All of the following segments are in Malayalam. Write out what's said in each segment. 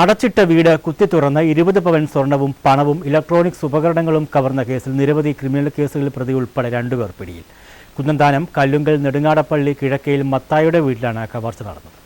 അടച്ചിട്ട വീട് കുത്തി തുറന്ന് ഇരുപത് പവൻ സ്വർണവും പണവും ഇലക്ട്രോണിക്സ് ഉപകരണങ്ങളും കവർന്ന കേസിൽ നിരവധി ക്രിമിനൽ കേസുകളിൽ പ്രതി ഉൾപ്പെടെ രണ്ടുപേർ പിടിയിൽ. കുന്നന്താനം കല്ലുങ്കൽ നെടുങ്ങാടപ്പള്ളി കിഴക്കയിൽ മത്തായുടെ വീട്ടിലാണ് കവർച്ച നടന്നത്.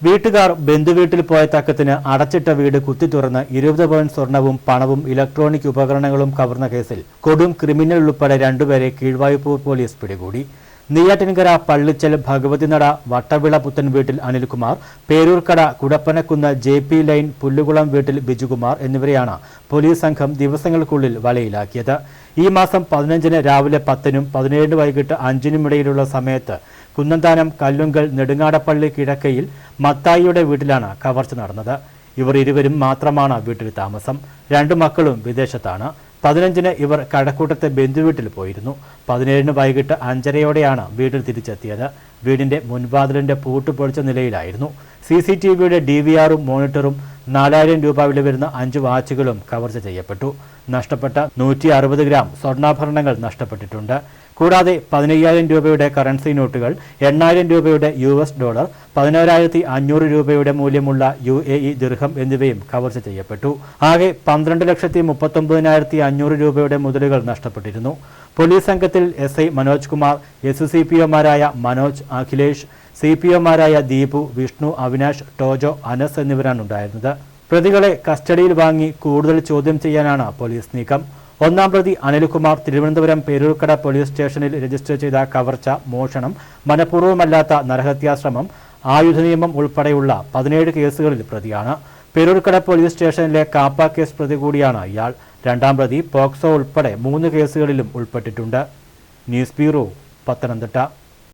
വീട്ടുകാർ ബന്ധുവീട്ടിൽ പോയ തക്കത്തിന് അടച്ചിട്ട വീട് കുത്തി തുറന്ന് ഇരുപത് പവൻ സ്വർണവും പണവും ഇലക്ട്രോണിക് ഉപകരണങ്ങളും കവർന്ന കേസിൽ കൊടും ക്രിമിനൽ ഉൾപ്പെടെ രണ്ടുപേരെ കീഴ്വായ്പൂർ പോലീസ് പിടികൂടി. നെയ്യാറ്റിൻകര പള്ളിച്ചൽ ഭഗവതിനട വട്ടവിള പുത്തൻ വീട്ടിൽ Anilkumar Peroorkada Kudappanakunnu J P line Pullukulam വീട്ടിൽ ബിജുകുമാർ എന്നിവരെയാണ് പോലീസ് സംഘം ദിവസങ്ങൾക്കുള്ളിൽ വലയിലാക്കിയത്. ഈ മാസം പതിനഞ്ചിന് രാവിലെ പത്തിനും പതിനേഴിന് വൈകിട്ട് അഞ്ചിനും ഇടയിലുള്ള സമയത്ത് കുന്നന്താനം കല്ലുങ്കൽ നെടുങ്ങാടപ്പള്ളി കിഴക്കയിൽ മത്തായിയുടെ വീട്ടിലാണ് കവർച്ച നടന്നത്. ഇവർ ഇരുവരും മാത്രമാണ് വീട്ടിൽ താമസം. രണ്ടു മക്കളും വിദേശത്താണ്. പതിനഞ്ചിന് ഇവർ കഴക്കൂട്ടത്തെ ബന്ധുവീട്ടിൽ പോയിരുന്നു. പതിനേഴിന് വൈകിട്ട് അഞ്ചരയോടെയാണ് വീട്ടിൽ തിരിച്ചെത്തിയത്. വീടിന്റെ മുൻവാതിലിന്റെ പൂട്ട് പൊളിച്ച നിലയിലായിരുന്നു. സി സി ടി വിയുടെ ഡി വി ആറും മോണിറ്ററും നാലായിരം രൂപ വില വരുന്ന അഞ്ച് വാച്ചുകളും കവർച്ച ചെയ്യപ്പെട്ടു. നഷ്ടപ്പെട്ട നൂറ്റി അറുപത് ഗ്രാം സ്വർണാഭരണങ്ങൾ നഷ്ടപ്പെട്ടിട്ടുണ്ട്. കൂടാതെ പതിനയ്യായിരം രൂപയുടെ കറൻസി നോട്ടുകൾ എണ്ണായിരം രൂപയുടെ യു എസ് ഡോളർ പതിനോരായിരത്തി അഞ്ഞൂറ് രൂപയുടെ മൂല്യമുള്ള യു എ ഇ ദീർഘം എന്നിവയും കവർച്ച ചെയ്യപ്പെട്ടു. ആകെ പന്ത്രണ്ട് ലക്ഷത്തി മുപ്പത്തൊമ്പതിനായിരത്തി അഞ്ഞൂറ് രൂപയുടെ മുതലുകൾ നഷ്ടപ്പെട്ടിരുന്നു. പോലീസ് സംഘത്തിൽ S I Manoj Kumar S C P ഒമാരായ Manoj Akhilesh C P എമാരായ ദീപു വിഷ്ണു അവിനാഷ് ടോജോ അനസ് എന്നിവരാണ് ഉണ്ടായിരുന്നത്. പ്രതികളെ കസ്റ്റഡിയിൽ വാങ്ങി കൂടുതൽ ചോദ്യം ചെയ്യാനാണ് പോലീസ് നീക്കം. ഒന്നാം പ്രതി അനിൽകുമാർ തിരുവനന്തപുരം പേരൂർക്കട പോലീസ് സ്റ്റേഷനിൽ രജിസ്റ്റർ ചെയ്ത കവർച്ച മോഷണം മനഃപൂർവമല്ലാത്ത നരഹത്യാശ്രമം ആയുധ നിയമം ഉൾപ്പെടെയുള്ള പതിനേഴ് കേസുകളിൽ പ്രതിയാണ്. പേരൂർക്കട പോലീസ് സ്റ്റേഷനിലെ കാപ്പ കേസ് പ്രതി കൂടിയാണ് ഇയാൾ. രണ്ടാം പ്രതി പോക്സോ ഉൾപ്പെടെ മൂന്ന് കേസുകളിലും ഉൾപ്പെട്ടിട്ടുണ്ട്. News bureau Pathanamthitta.